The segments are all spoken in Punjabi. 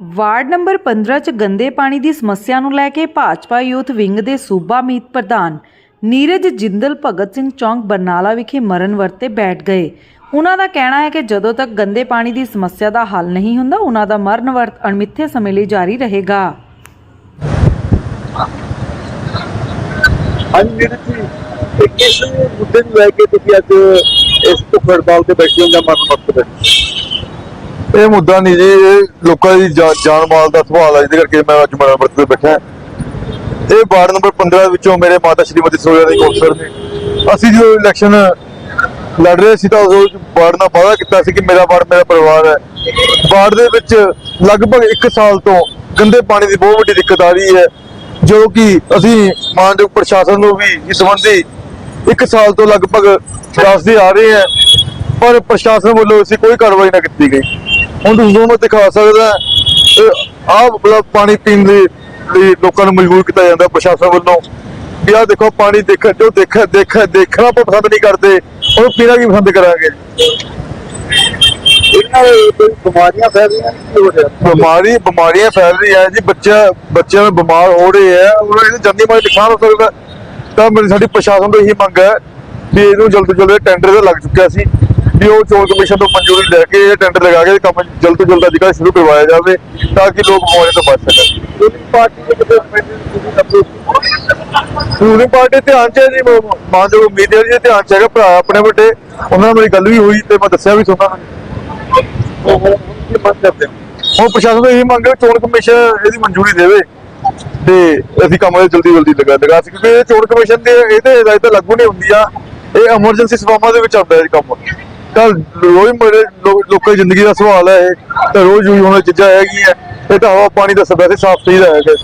ਵਾਰਡ ਨੰਬਰ 15 ਚ ਗੰਦੇ ਪਾਣੀ ਦੀ ਸਮੱਸਿਆ ਨੂੰ ਲੈ ਕੇ ਭਾਜਪਾ ਯੂਥ ਵਿੰਗ ਦੇ ਸੂਬਾ ਮੀਤ ਪ੍ਰਧਾਨ ਨੀਰਜ ਜਿੰਦਲ ਭਗਤ ਸਿੰਘ ਚੌਂਕ ਬਰਨਾਲਾ ਵਿਖੇ ਮਰਨ ਵਰਤੇ ਬੈਠ ਗਏ। ਉਹਨਾਂ ਦਾ ਕਹਿਣਾ ਹੈ ਕਿ ਜਦੋਂ ਤੱਕ ਗੰਦੇ ਪਾਣੀ ਦੀ ਸਮੱਸਿਆ ਦਾ ਹੱਲ ਨਹੀਂ ਹੁੰਦਾ, ਉਹਨਾਂ ਦਾ ਮਰਨ ਵਰਤ ਅਣਮਿੱਥੇ ਸਮੇਂ ਲਈ ਜਾਰੀ ਰਹੇਗਾ। ਹਾਂਜੀ ਵੀਰ ਜੀ ਇਹ ਕਿਸ ਮੁੱਦੇ ਨੂੰ ਲੈ ਕੇ ਤੁਸੀਂ ਅੱਜ ਇਸ ਭੁੱਖ ਹੜਤਾਲ ਤੇ ਬੈਠੇ ਹੋ ਜਾਂ ਮਰਨ ਮਕਸਦ ਹੈ ਇਹ ਮੁੱਦਾ ਨਹੀਂ ਜੀ, ਇਹ ਲੋਕਾਂ ਦੀ ਜਾਨ ਮਾਲ ਦਾ ਸਵਾਲ ਹੈ ਜਿਹਦੇ ਕਰਕੇ ਮੈਂ ਅੱਜ ਮਰਨ ਵਰਤ ਤੇ ਬੈਠਾ ਇਹ ਵਾਰਡ ਨੰਬਰ 15 ਵਿੱਚੋਂ ਮੇਰੇ ਮਾਤਾ ਸ਼੍ਰੀਮਤੀ ਸੋਇਆ ਦੇ ਕੌਂਸਲਰ ਨੇ। ਅਸੀਂ ਜਦੋਂ ਇਲੈਕਸ਼ਨ ਲੜ ਰਹੇ ਸੀ ਤਾਂ ਉਸ ਵਾਰਡ ਨਾਲ ਵਾਅਦਾ ਕੀਤਾ ਸੀ ਕਿ ਮੇਰਾ ਵਾਰਡ ਮੇਰਾ ਪਰਿਵਾਰ ਹੈ। ਵਾਰਡ ਦੇ ਵਿੱਚ ਲਗਭਗ 1 ਸਾਲ ਤੋਂ ਗੰਦੇ ਪਾਣੀ ਦੀ ਬਹੁਤ ਵੱਡੀ ਦਿੱਕਤ ਆ ਰਹੀ ਹੈ। ਜੋ ਕਿ ਅਸੀਂ ਮਾਨਯੋਗ ਪ੍ਰਸ਼ਾਸਨ ਨੂੰ ਵੀ ਇਸ ਸੰਬੰਧੀ 1 ਸਾਲ ਤੋਂ ਲਗਭਗ ਦੱਸਦੇ ਆ ਰਹੇ ਹਾਂ। ਪਰ ਪ੍ਰਸ਼ਾਸਨ ਵੱਲੋਂ ਅਸੀਂ ਕੋਈ ਕਾਰਵਾਈ ਨਾ ਕੀਤੀ ਗਈ। ਹੁਣ ਤੁਸੀਂ ਦੋਨੋਂ ਦਿਖਾ ਸਕਦਾ ਆਹ ਮਤਲਬ ਪਾਣੀ ਪੀਣ ਦੇ ਲਈ ਲੋਕਾਂ ਨੂੰ ਮਜਬੂਰ ਕੀਤਾ ਜਾਂਦਾ ਪ੍ਰਸ਼ਾਸਨ ਵੱਲੋਂ। ਵੀ ਆਹ ਦੇਖੋ ਪਾਣੀ ਦੇਖ ਜੋ ਦੇਖ ਦੇਖ ਦੇਖਣਾ ਆਪਾਂ ਪਸੰਦ ਨਹੀਂ ਕਰਦੇ ਉਹ ਪੀਣਾ ਕੀ ਪਸੰਦ ਕਰਾਂਗੇ? ਇਹਨਾਂ ਕੋਈ ਬਿਮਾਰੀਆਂ ਫੈਲ ਰਹੀਆਂ ਕੀ ਹੋ ਰਿਹਾ? ਬਿਮਾਰੀ ਬਿਮਾਰੀਆਂ ਫੈਲ ਰਹੀਆਂ ਹੈ ਜੀ। ਬੱਚਾ ਬੱਚਿਆਂ ਨੂੰ ਬਿਮਾਰ ਹੋ ਰਹੇ ਆ ਉਹਨਾਂ ਨੂੰ ਜੰਦੀ ਮਾਲੀ ਨੁਕਸਾਨ ਹੋ ਸਕਦਾ। ਤਾਂ ਮੇਰੀ ਸਾਡੀ ਪ੍ਰਸ਼ਾਸਨ ਤੋਂ ਇਹੀ ਮੰਗ ਹੈ ਵੀ ਇਹਨੂੰ ਜਲਦ ਤੋਂ ਜਲਦ ਟੈਂਡਰ ਤਾਂ ਲੱਗ ਚੁੱਕਿਆ ਸੀ। ਵੀ ਉਹ ਚੋਣ ਕਮਿਸ਼ਨ ਤੋਂ ਮਨਜ਼ੂਰੀ ਲੈ ਕੇ ਇਹ ਟੈਂਡਰ ਲਗਾ ਕੇ ਕੰਮ ਜਲਦ ਤੋਂ ਜਲਦ ਅੱਜ ਕੱਲ੍ਹ ਸ਼ੁਰੂ ਕਰਵਾਇਆ ਜਾਵੇ ਤਾਂ ਕਿ ਲੋਕ ਬਿਮਾਰੀਆਂ ਤੋਂ ਬਚ ਸਕਣ। ਰੂਲਿੰਗ ਪਾਰਟੀ ਧਿਆਨ ਚ ਹੈ ਜੀ ਮ- ਮਾਨਯੋਗ ਮੀਡੀਆ ਦੇ ਧਿਆਨ ਚ ਹੈਗਾ ਭਰਾ ਆਪਣੇ ਵੱਡੇ। ਉਹਨਾਂ ਨਾਲ ਮੇਰੀ ਗੱਲ ਵੀ ਹੋਈ ਤੇ ਮੈਂ ਦੱਸਿਆ ਵੀ ਸੁਣਾ ਉਹ ਹੁਣ ਪ੍ਰਸ਼ਾਸਨ ਤੋਂ ਇਹੀ ਮੰਗ ਹੈ ਵੀ ਚੋਣ ਕਮਿਸ਼ਨ ਇਹਦੀ ਮਨਜ਼ੂਰੀ ਦੇਵੇ ਤੇ ਅਸੀਂ ਕੰਮ ਇਹ ਜਲਦੀ ਜਲਦੀ ਲਗਾ ਲਗਾ ਸੀ ਕਿਉਂਕਿ ਇਹ ਚੋਣ ਕਮਿਸ਼ਨ ਦੇ ਇਹ ਤੇ ਹਦਾਇਤਾਂ ਲਾਗੂ ਨਹੀਂ ਹੁੰਦੀਆਂ। ਇਹ ਐਮਰਜੈਂਸੀ ਸੇਵਾਵਾਂ ਦੇ ਵਿੱਚ ਆਉਂਦਾ ਹੈ ਇਹ ਕੰਮ। ਤਾਂ ਰੋਜ਼ ਮਰੇ ਲੋਕਾਂ ਦੀ ਜ਼ਿੰਦਗੀ ਦਾ ਸਵਾਲ ਹੈ ਇਹ। ਤਾਂ ਰੋਜ਼ ਯੂਜ਼ ਹੋਣ ਚੀਜ਼ਾਂ ਹੈਗੀਆਂ। ਇਹ ਤਾਂ ਹਵਾ ਪਾਣੀ ਦਾ ਸਭ ਵੈਸੇ ਸਾਫ਼ ਸਹੀ ਰਹੇਗਾ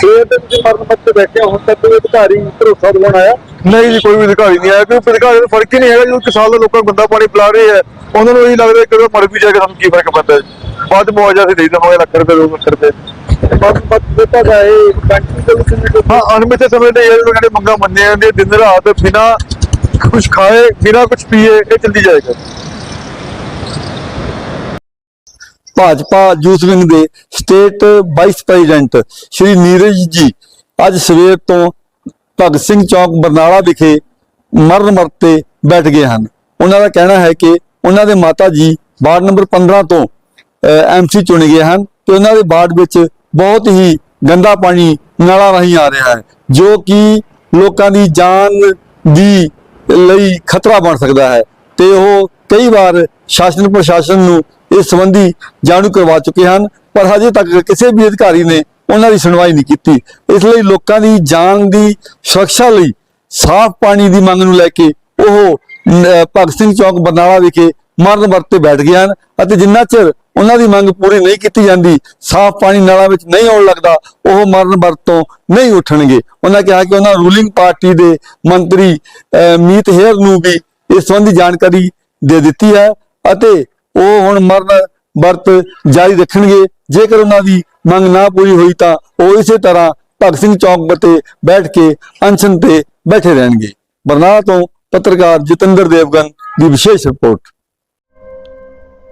ਸਵੇਰ ਦੇ ਤੁਸੀਂ ਮਰਨ ਮਕਸਦ ਤੇ ਬੈਠੇ ਹੁਣ ਤੱਕ ਕੋਈ ਅਧਿਕਾਰੀ ਭਰੋਸਾ ਦਿਵਾਉਣ ਆਇਆ? ਨਹੀਂ ਜੀ ਕੋਈ ਵੀ ਅਧਿਕਾਰੀ ਨਹੀਂ ਆਇਆ। ਕਿਉਂਕਿ ਅਧਿਕਾਰੀ ਨੂੰ ਫ਼ਰਕ ਹੀ ਨਹੀਂ ਹੈਗਾ ਜਦੋਂ ਇੱਕ ਸਾਲ ਦਾ ਲੋਕਾਂ ਨੂੰ ਗੰਦਾ ਪਾਣੀ ਪਿਲਾ ਰਹੇ ਹੈ ਉਹਨਾਂ ਨੂੰ ਇਹੀ ਲੱਗਦਾ ਕਿ ਕਦੋਂ ਮਰ ਵੀ ਜਾਏਗਾ ਸਾਨੂੰ ਕੀ ਫ਼ਰਕ ਪੈਂਦਾ ਬਾਅਦ ਮੁਆਵਜ਼ਾ ਅਸੀਂ ਦੇ ਦੇਵਾਂਗੇ ਲੱਖ ਰੁਪਏ ਦੋ ਲੱਖ ਰੁਪਏ। ਦੇ ਹਾਂ ਅਣਮਿੱਥੇ ਸਮੇਂ ਇਹ ਜਿਹੜੇ ਮੰਗਾਂ ਮੰਨੀਆਂ ਜਾਂਦੀਆਂ ਦਿਨ ਰਾਤ ਬਿਨਾ ਕੁਝ ਖਾਏ, ਬਿਨਾ ਕੁਝ ਪੀਏ, ਇਹ ਚੱਲਦੀ ਜਾਏਗਾ। ਭਾਜਪਾ ਯੂਥ ਵਿੰਗ ਦੇ state vice president Shri Neeraj ji ਅੱਜ ਸਵੇਰ ਤੋਂ ਭਗਤ ਸਿੰਘ ਚੌਕ ਬਰਨਾਲਾ ਵਿਖੇ ਮਰਨ ਮਰਤੇ ਬੈਠ ਗਏ ਹਨ। ਉਹਨਾਂ ਦਾ ਕਹਿਣਾ ਹੈ ਕਿ ਉਹਨਾਂ ਦੇ ਮਾਤਾ ਜੀ ਵਾਰਡ ਨੰਬਰ 15 ਤੋਂ ਐਮਸੀ ਚੁਣੇ ਗਏ ਹਨ ਤੇ ਉਹਨਾਂ ਦੇ ਵਾਰਡ ਵਿੱਚ ਬਹੁਤ ਹੀ ਗੰਦਾ ਪਾਣੀ ਨਾਲਾ ਰਾਹੀਂ ਆ ਰਿਹਾ ਹੈ, ਜੋ ਕਿ ਲੋਕਾਂ ਦੀ ਜਾਨ ਦੀ ਲਈ ਖਤਰਾ ਬਣ ਸਕਦਾ ਹੈ ਤੇ ਉਹ ਕਈ ਵਾਰ ਸ਼ਾਸਨ ਪ੍ਰਸ਼ਾਸਨ ਨੂੰ ਇਸ ਸੰਬੰਧੀ ਜਾਣੂ ਕਰਵਾ ਚੁੱਕੇ ਹਨ, ਪਰ ਹਜੇ ਤੱਕ ਕਿਸੇ ਵੀ ਅਧਿਕਾਰੀ ਨੇ ਉਹਨਾਂ ਦੀ ਸੁਣਵਾਈ ਨਹੀਂ ਕੀਤੀ। ਇਸ ਲਈ ਲੋਕਾਂ ਦੀ ਜਾਨ ਦੀ ਸੁਰੱਖਿਆ ਲਈ ਸਾਫ਼ ਪਾਣੀ ਦੀ ਮੰਗ ਨੂੰ ਲੈ ਕੇ ਉਹ ਭਗਤ ਸਿੰਘ ਚੌਕ ਬਰਨਾਲਾ ਵਿਖੇ ਮਰਨ ਵਰਤ ਤੇ ਬੈਠ ਗਏ ਹਨ ਅਤੇ ਜਿੰਨਾ ਚਿਰ ਉਹਨਾਂ ਦੀ ਮੰਗ ਪੂਰੀ ਨਹੀਂ ਕੀਤੀ ਜਾਂਦੀ, ਸਾਫ਼ ਪਾਣੀ ਨਾਲਾਂ ਵਿੱਚ ਨਹੀਂ ਆਉਣ ਲੱਗਦਾ, ਉਹ ਮਰਨ ਵਰਤ ਤੋਂ ਨਹੀਂ ਉੱਠਣਗੇ। ਉਹਨਾਂ ਕਿਹਾ ਕਿ ਉਹਨਾਂ ਰੂਲਿੰਗ ਪਾਰਟੀ ਦੇ ਮੰਤਰੀ ਮੀਤ ਹੇਅਰ ਨੂੰ ਵੀ ਇਸ ਸੰਬੰਧੀ ਜਾਣਕਾਰੀ ਦੇ ਦਿੱਤੀ ਹੈ ਅਤੇ ਉਹ ਹੁਣ ਮਰਨ ਵਰਤ ਜਾਰੀ ਰੱਖਣਗੇ। ਜੇਕਰ ਉਹਨਾਂ ਦੀ ਮੰਗ ਨਾ ਪੂਰੀ ਹੋਈ ਤਾਂ ਉਹ ਇਸੇ ਤਰ੍ਹਾਂ ਭਗਤ ਸਿੰਘ ਚੌਕ ਤੇ ਬੈਠ ਕੇ ਅਨਸ਼ਨ ਤੇ ਬੈਠੇ ਰਹਿਣਗੇ। ਬਰਨਾਲਾ ਤੋਂ ਪੱਤਰਕਾਰ ਜਤਿੰਦਰ ਦੇਵਗਨ ਦੀ ਵਿਸ਼ੇਸ਼ ਰਿਪੋਰਟ।